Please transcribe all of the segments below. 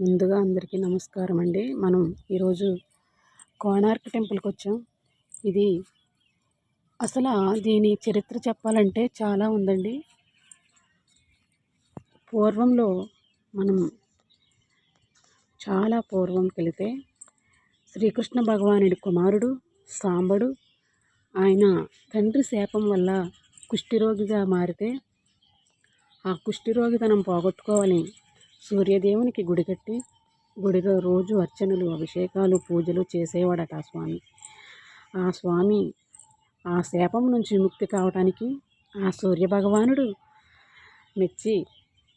ముందుగా అందరికీ నమస్కారం అండి మనం ఈరోజు కోణార్క్ టెంపుల్కి వచ్చాం. ఇది అసలు దీని చరిత్ర చెప్పాలంటే చాలా ఉందండి. పూర్వంలో మనం చాలా పూర్వంకి వెళితే శ్రీకృష్ణ భగవానుడి కుమారుడు సాంబడు ఆయన తండ్రి శాపం వల్ల కుష్ఠిరోగిగా మారితే ఆ కుష్ఠిరోగితనం పోగొట్టుకోవాలని సూర్యదేవునికి గుడి కట్టి గుడిలో రోజు అర్చనలు అభిషేకాలు పూజలు చేసేవాడట ఆ స్వామి. ఆ స్వామి ఆ శాపం నుంచి ముక్తి కావటానికి ఆ సూర్య భగవానుడు మెచ్చి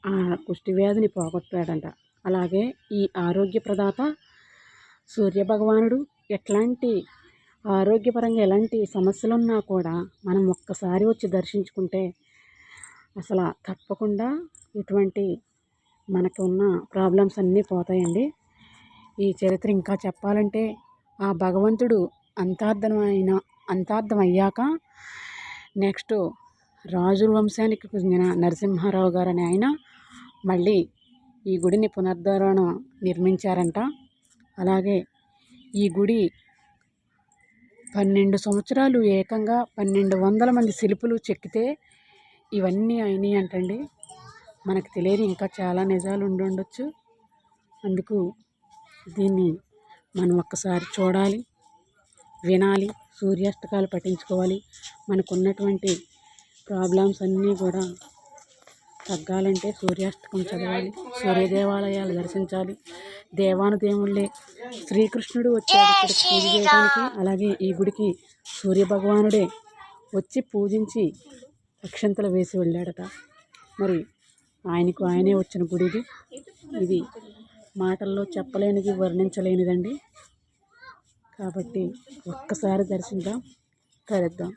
ఆ కుష్టివ్యాధిని పోగొట్టాడంట. అలాగే ఈ ఆరోగ్య ప్రదాత సూర్య భగవానుడు ఎట్లాంటి ఆరోగ్యపరంగా ఎలాంటి సమస్యలున్నా కూడా మనం ఒక్కసారి వచ్చి దర్శించుకుంటే అసలు తప్పకుండా ఎటువంటి మనకు ఉన్న ప్రాబ్లమ్స్ అన్నీ పోతాయండి. ఈ చరిత్ర ఇంకా చెప్పాలంటే ఆ భగవంతుడు అంతార్థమైన అంతార్థం అయ్యాక నెక్స్ట్ రాజుల వంశానికి చెందిన నరసింహారావు గారు అనే ఆయన మళ్ళీ ఈ గుడిని పునరుద్ధరణ నిర్మించారంట. అలాగే ఈ గుడి పన్నెండు సంవత్సరాలు ఏకంగా పన్నెండు వందల మంది శిల్పులు చెక్కితే ఇవన్నీ అయినాయి అంటండి మనకు తెలియని ఇంకా చాలా నిజాలు ఉండి ఉండొచ్చు. అందుకు దీన్ని మనం ఒక్కసారి చూడాలి వినాలి సూర్యాస్తకాలు పఠించుకోవాలి. మనకు ఉన్నటువంటి ప్రాబ్లమ్స్ అన్నీ కూడా తగ్గాలంటే సూర్యాస్తకం చదవాలి సూర్య దేవాలయాలు దర్శించాలి. దేవాను దేవుళ్ళే శ్రీకృష్ణుడు వచ్చాడు ఇక్కడ పూజ చేయడానికి. అలాగే ఈ గుడికి సూర్య భగవానుడే వచ్చి పూజించి అక్షంతలు వేసి వెళ్ళాడట. మరి ఆయనకు ఆయనే వచ్చిన గుడి ఇది. ఇది మాటల్లో చెప్పలేనిది వర్ణించలేనిదండి. కాబట్టి ఒక్కసారి దర్శిద్దాం కలుద్దాం.